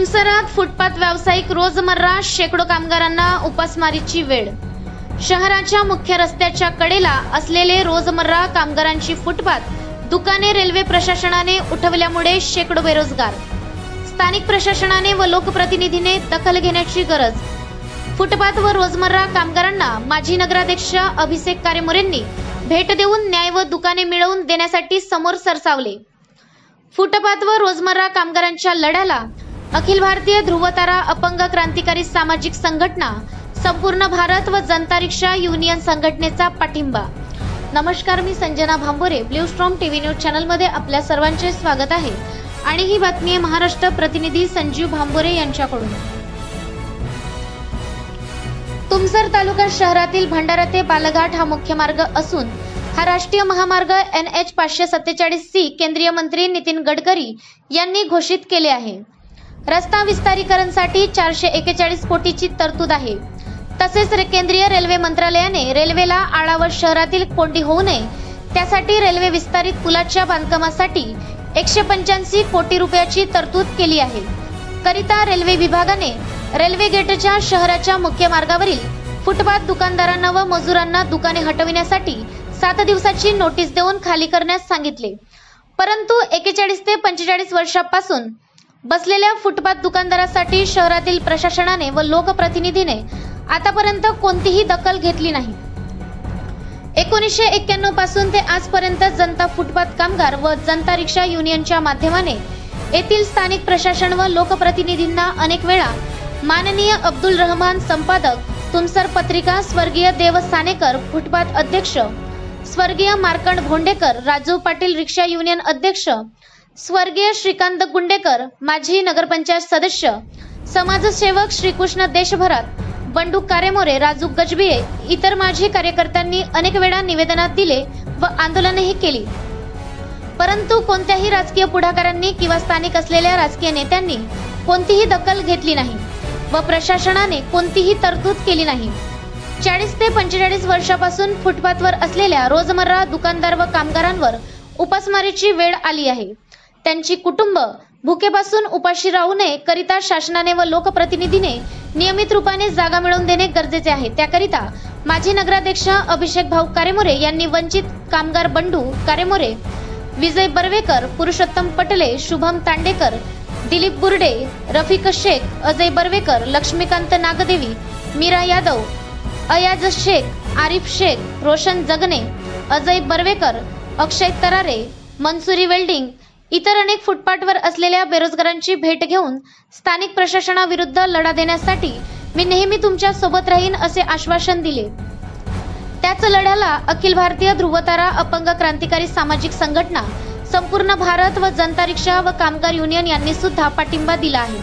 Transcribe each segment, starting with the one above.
तुमसरात footpath व्यावसायिक रोजमर्रा शेकडो कामगारांना उपासमारीची वेळ. शहराच्या मुख्य रस्त्याच्या कडेला असलेले रोजमर्रा कामगारांची फुटपाथ दुकाने रेल्वे प्रशासनाने उठवल्यामुळे शेकडो बेरोजगार. स्थानिक प्रशासनाने व लोकप्रतिनिधीने दखल घेण्याची गरज. फुटपाथ व रोजमर्रा कामगारांना माजी नगराध्यक्ष अभिषेक कारेमोरेंनी भेट देऊन न्याय व दुकाने मिळवून देण्यासाठी समोर सरसावले. फुटपाथ व रोजमर्रा कामगारांच्या लढ्याला अखिल भारतीय ध्रुवतारा अपंग क्रांतिकारी सामाजिक संघटना संपूर्ण भारत व जनता रिक्षा युनियन संघटनेचा पाठिंबा. नमस्कार मी Sanjana Bhambore blue storm TV news चॅनलमध्ये आपल्या सर्वांचे स्वागत आहे. आणि ही बातमी आहे महाराष्ट्र प्रतिनिधी संजीव भांबोरे यांच्याकडून. तुमसर तालुका शहरातील भंडारा ते बालघाट हा मुख्य मार्ग असून हा राष्ट्रीय महामार्ग एन एच पाचशे सत्तेचाळीस सी केंद्रीय मंत्री नितीन गडकरी यांनी घोषित केले आहे. रस्ता विस्तारीकरणसाठी चारशे एकेचाळीस कोटीची तरतूद आहे. तसेच केंद्रीय रेल्वे मंत्रालयाने रेल्वेला आळावर शहरातील कोंडी होऊ नये. त्यासाठी रेल्वे विस्तारित पुलाच्या बांधकामासाठी एकशे पंच्याऐंशी कोटी रुपयाची तरतूद केली आहे. करिता रेल्वे विभागाने रेल्वे गेटच्या शहराच्या मुख्य मार्गावरील फुटपाथ दुकानदारांना व मजुरांना दुकाने हटविण्यासाठी सात दिवसाची नोटीस देऊन खाली करण्यास सांगितले. परंतु एकेचाळीस ते पंचेचाळीस वर्षापासून बसलेल्या फुटपाथ दुकानदारासाठी शहरातील प्रशासनाने व लोकप्रतिनिधीने आतापर्यंत कोणतीही दखल घेतली नाही. एकोणीसशे एक्क्याण्णवपासून ते आजपर्यंत जनता फुटपाथ कामगार व जनता रिक्षा युनियनच्या माध्यमाने येथील स्थानिक प्रशासन व लोकप्रतिनिधींना अनेक वेळा माननीय अब्दुल रहमान संपादक तुमसर पत्रिका स्वर्गीय देव सानेकर फुटपाथ अध्यक्ष स्वर्गीय मार्कंड भोंडेकर राजू पाटील रिक्षा युनियन अध्यक्ष स्वर्गीय श्रीकांत गुंडेकर माजी नगरपंचायत सदस्य समाजसेवक श्रीकृष्ण देशभरात बंडू कारेमोरे राजू गजबिये इतर माजी कार्यकर्त्यांनी अनेक वेळा निवेदनात दिले व आंदोलनही केली. परंतु कोणत्याही राजकीय पुढाकारांनी किंवा स्थानिक असलेल्या राजकीय नेत्यांनी कोणतीही दखल घेतली नाही व प्रशासनाने कोणतीही तरतूद केली नाही. चाळीस ते पंचेचाळीस वर्षापासून फुटपाथवर असलेल्या रोजमर्रा दुकानदार व कामगारांवर उपासमारीची वेळ आली आहे. त्यांची कुटुंब भुकेपासून उपाशी राहू नये करिता शासनाने व लोकप्रतिनिधीने नियमित रूपाने जागा मिळवून देणे गरजेचे आहे. त्याकरिता माजी नगराध्यक्ष अभिषेक भाऊ कारेमोरे यांनी वंचित कामगार बंडू कारेमोरे विजय बर्वेकर पुरुषोत्तम पटले शुभम तांडेकर दिलीप बुर्डे रफिक शेख अजय बर्वेकर लक्ष्मीकांत नागदेवी मीरा यादव अयाज शेख आरिफ शेख रोशन जगने अजय बर्वेकर अक्षय तरारे मनसुरी वेल्डिंग इतर अनेक फुटपाथवर असलेल्या बेरोजगारांची भेट घेऊन स्थानिक प्रशासनाविरुद्ध लढा देण्यासाठी मी नेहमी तुमच्यासोबत राहीन असे आश्वासन दिले. त्याच लढ्याला अखिल भारतीय ध्रुवतारा अपंग क्रांतिकारी सामाजिक संघटना संपूर्ण भारत व जनता रिक्षा व कामगार युनियन यांनी सुद्धा पाठिंबा दिला आहे.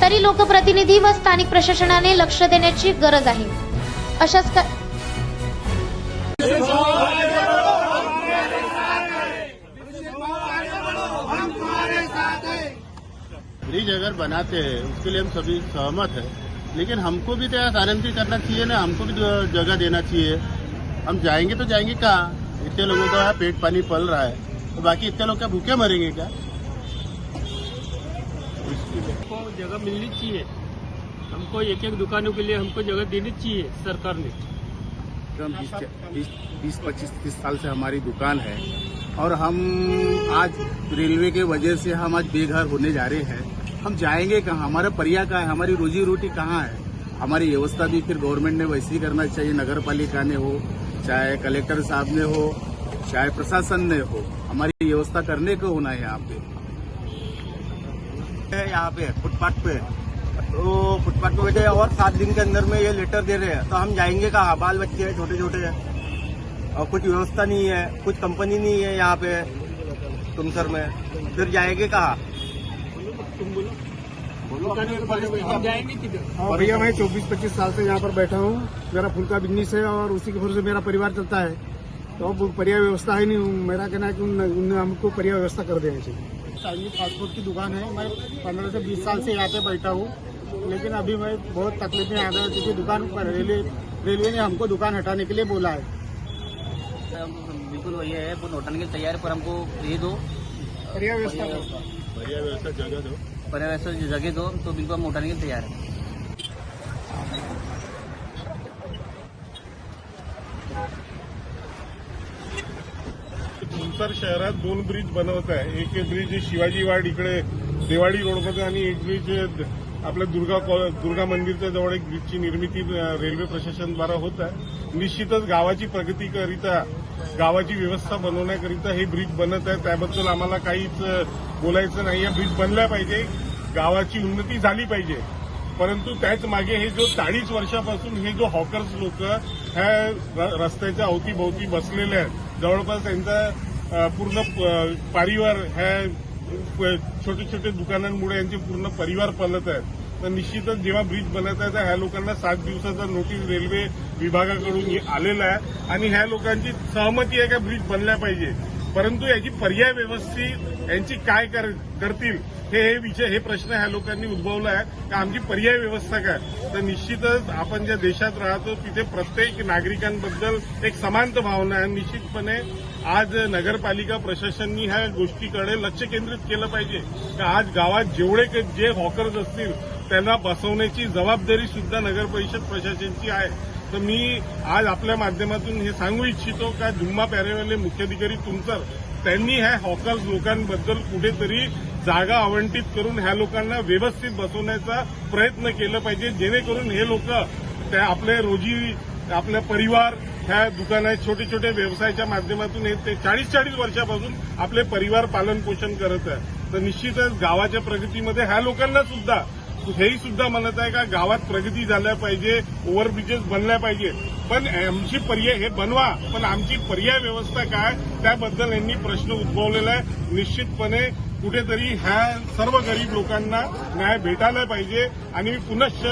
तरी लोकप्रतिनिधी व स्थानिक प्रशासनाने लक्ष देण्याची गरज आहे. अशाच ब्रिज अगर बनाते हैं, उसके लिए हम सभी सहमत है। लेकिन हमको भी तो गारंटी करना चाहिए ना, हमको भी जगह देना चाहिए। हम जाएँगे तो जाएँगे कहाँ? इतने लोगों का पेट पानी पल रहा है। तो बाकी इतने लोग क्या भूखे मरेंगे क्या? हमको जगह मिलनी चाहिए। हमको एक एक दुकानों के लिए हमको जगह देनी चाहिए सरकार ने। बीस बीस पच्चीस तीस साल से हमारी दुकान है और हम आज रेलवे के वजह से हम आज बेघर होने जा रहे हैं। हम जाएँगे कहाँ? हमारा परिया कहाँ है? हमारी रोजी रोटी कहाँ है? हमारी व्यवस्था भी फिर गवर्नमेंट ने वैसे करना चाहिए नगर पालिका ने हो, चाहे कलेक्टर साहब ने हो, चाहे प्रशासन ने हो। हमारी व्यवस्था करने को होना है यहाँ पे। यहाँ पे, फुटपाथ पे। तो फुटपाथ पे बैठे और सात दिन के अंदर में ये लेटर दे रहे हैं। तो हम जाएँगे कहाँ? बाल बच्चे हैं छोटे छोटे हैं और कुछ व्यवस्था नहीं है, कुछ कंपनी नहीं है यहाँ पे, तुमसर में। फिर जाएँगे कहाँ? हम जाएँगे किधर? भैया मैं चौबीस पच्चीस साल से यहाँ पर बैठा हूँ। मेरा फूल का बिज़नेस है और उसी के भरोसे मेरा परिवार चलता है। तो अब पर्याय व्यवस्था है नहीं मेरा कहना है कि उन, उन्हें हमको पर्याय व्यवस्था कर देनी चाहिए। चाइनीज़ फास्टफूड की दुकान है। मैं पंद्रह से बीस साल से यहाँ पे बैठा हूँ। लेकिन अभी मैं बहुत तकलीफ़ में आ गया क्योंकि दुकान पर रेलवे रेलवे ने हमको दुकान हटाने के लिए बोला है। बिल्कुल वही है। वो लौटाने के लिए तैयार पर हमको ये दो। पर्याय व्यवस्था। बढ़िया व्यवस्था जगह दो पर्यावरण जो जगह दो तो बिल्कुल हम उठाने के लिए तैयार है तुमसर शहरात दोन ब्रिज बनवत आहे. एक ब्रिज शिवाजी वाड इकडे देवाडी रोडमध्ये आणि एक ब्रिज आपल्या दुर्गा दुर्गा मंदिरच्या जवळ एक ब्रिजची निर्मिती रेल्वे प्रशासनद्वारा होत आहे. निश्चितच गावाची प्रगतीकरिता गावाची व्यवस्था बनवण्याकरिता हे ब्रिज बनत आहे. त्याबद्दल आम्हाला काहीच बोलायचं नाही या ब्रिज बनल्या पाहिजे गावाची उन्नती झाली पाहिजे. परंतु त्याच मागे हे जो चाळीस वर्षापासून हे जो हॉकर्स लोक ह्या र- रस्त्याच्या अवतीभोवती बसलेले आहेत. जवळपास त्यांचा पूर्ण प- परिवार ह्या छोटे छोटे दुकानांमुळे यांचे पूर्ण परिवार पलत आहेत. तर निश्चितच जेव्हा ब्रिज बनत आहे तर ह्या लोकांना सात दिवसाचा नोटीस रेल्वे विभागाकडून आलेला आहे. आणि ह्या लोकांची सहमती आहे का ब्रिज बनल्या पाहिजे? परंतु याची पर्याय व्यवस्थित यांची काय कर- करतील? हे हे विषय हे प्रश्न ह्या लोकांनी उद्भवला आहे का आमची पर्याय व्यवस्था काय? तर निश्चितच आपण ज्या देशात राहतो तिथे प्रत्येक नागरिकांबद्दल एक समांत भावना आहे. निश्चितपणे आज नगरपालिका प्रशासननी ह्या गोष्टीकडे लक्ष केंद्रित केलं पाहिजे. का आज गावात जेवढे जे हॉकर्स असतील त्यांना बसवण्याची जबाबदारी सुद्धा नगर परिषद प्रशासनाची आहे. तर मी आज आपल्या माध्यमातून हे सांगू इच्छितो का जुम्मा पॅरेवाले मुख्याधिकारी तुमचं त्यांनी ह्या हॉकर्स लोकांबद्दल कुठेतरी जागा आवंटित करून ह्या लोकांना व्यवस्थित बसवण्याचा प्रयत्न केला पाहिजे जेणेकरून हे लोक त्या आपले रोजी आपले परिवार ह्या दुकानात छोटे छोटे व्यवसायाच्या माध्यमातून हे ते चाळीस चाळीस वर्षापासून आपले परिवार पालन पोषण करत आहे. तर निश्चितच गावाच्या प्रगतीमध्ये ह्या लोकांना सुद्धा हेही सुद्धा म्हणत आहे का गावात प्रगती झाल्या पाहिजे ओव्हरब्रिजेस बनल्या पाहिजे. पण आमची पर्याय हे बनवा पण आमची पर्याय व्यवस्था काय? त्याबद्दल यांनी प्रश्न उद्भवलेला आहे. निश्चितपणे कुठेतरी ह्या सर्व गरीब लोकांना न्याय भेटायला पाहिजे. आणि मी पुनश्च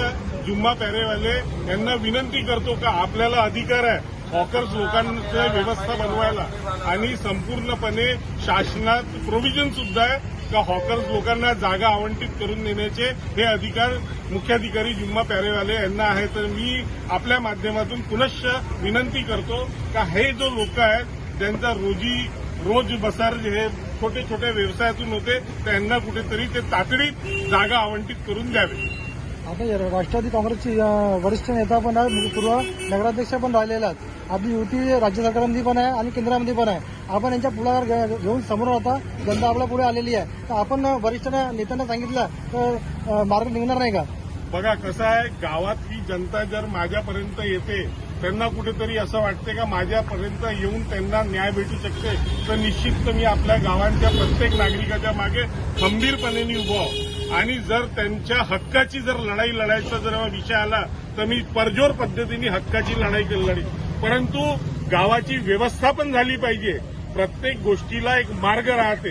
जुम्मा पॅरेवाले यांना विनंती करतो का आपल्याला अधिकार आहे हॉकर्स लोकांचं व्यवस्था बनवायला. आणि संपूर्णपणे शासनात प्रोव्हिजन सुद्धा आहे. का हॉकर्स लोकांना जागा आवंटित करून देण्याचे हे अधिकार मुख्याधिकारी जुम्मा पॅरेवाले यांना आहे. तर मी आपल्या माध्यमातून पुनश्च विनंती करतो का हे जो लोक आहेत त्यांचा रोजी रोज बसार जे हे छोटे छोटे व्यवसायातून होते त्यांना कुठेतरी ते तातडीत जागा आवंटित करून द्यावे. आता राष्ट्रवादी काँग्रेसचे वरिष्ठ नेता पण आहे म्हणजे पूर्व नगराध्यक्ष पण राहिलेला आहेत. आपली युती राज्य सरकारमध्ये पण आहे आणि केंद्रामध्ये पण आहे. आपण यांच्या पुढाकार घेऊन समोर आता जनता आपल्या पुढे आलेली आहे. तर आपण वरिष्ठ नेत्यांना सांगितलं तर मार्ग निघणार नाही का? बघा कसं आहे गावात ही जनता जर माझ्यापर्यंत येते त्यांना कुठेतरी असं वाटते का माझ्यापर्यंत येऊन त्यांना न्याय भेटू शकते? तर निश्चित मी आपल्या गावांच्या प्रत्येक नागरिकाच्या मागे खंबीरपणे उभं आणि जर त्यांच्या हक्काची जर लढाई लढायचा जर विषय आला तर मी परजोर पद्धतीने हक्काची लढाई लढी परंतु गावाची व्यवस्था पण झाली पाहिजे. प्रत्येक गोष्टीला एक मार्ग राहते.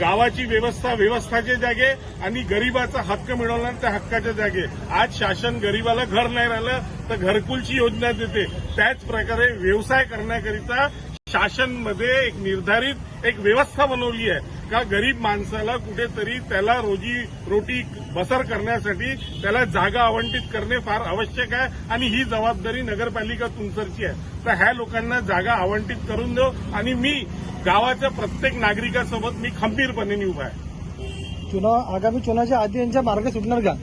गावाची व्यवस्था व्यवस्थाच्या जागे आणि गरीबाचा हक्क मिळवणार त्या हक्काच्या जागे. आज शासन गरीबाला घर नाही राहिलं तर घरकुलची योजना देते. त्याच प्रकारे व्यवसाय करण्याकरिता शासनमध्ये एक निर्धारित एक व्यवस्था बनवली आहे का गरीब माणसाला कुठेतरी त्याला रोजी रोटी बसर करण्यासाठी त्याला जागा आवंटित करणे फार आवश्यक आहे आणि ही जबाबदारी नगरपालिका तुमसरची आहे. तर ह्या लोकांना जागा आवंटित करून देऊ आणि मी गावाच्या प्रत्येक नागरिकासोबत मी खंबीरपणे उभा आहे. चुनाव आगामी चुनावच्या आधी यांच्या मार्ग सुटणार का?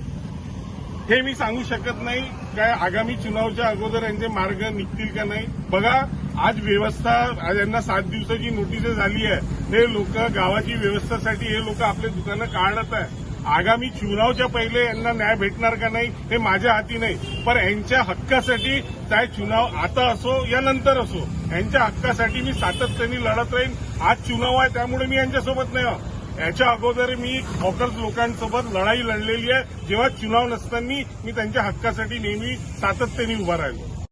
हे मी सांगू शकत नाही. काय आगामी चुनावच्या अगोदर यांचे मार्ग निघतील का नाही? बघा आज व्यवस्था आज यांना सात दिवसाची नोटीस झाली आहे. हे लोक गावाची व्यवस्थेसाठी हे लोक आपले दुकानं काढत आहे. आगामी चुनावच्या पहिले यांना न्याय भेटणार का नाही हे माझ्या हाती नाही. पण यांच्या हक्कासाठी चाहे चुनाव आता असो या नंतर असो यांच्या हक्कासाठी मी सातत्याने लढत राहीन. आज चुनाव आहे त्यामुळे मी यांच्यासोबत नाही याच्या अगोदर मी हॉकर्स लोकांसोबत लढाई लढलेली आहे. जेव्हा चुनाव नसताना मी त्यांच्या हक्कासाठी नेहमी सातत्याने उभा राहिलो.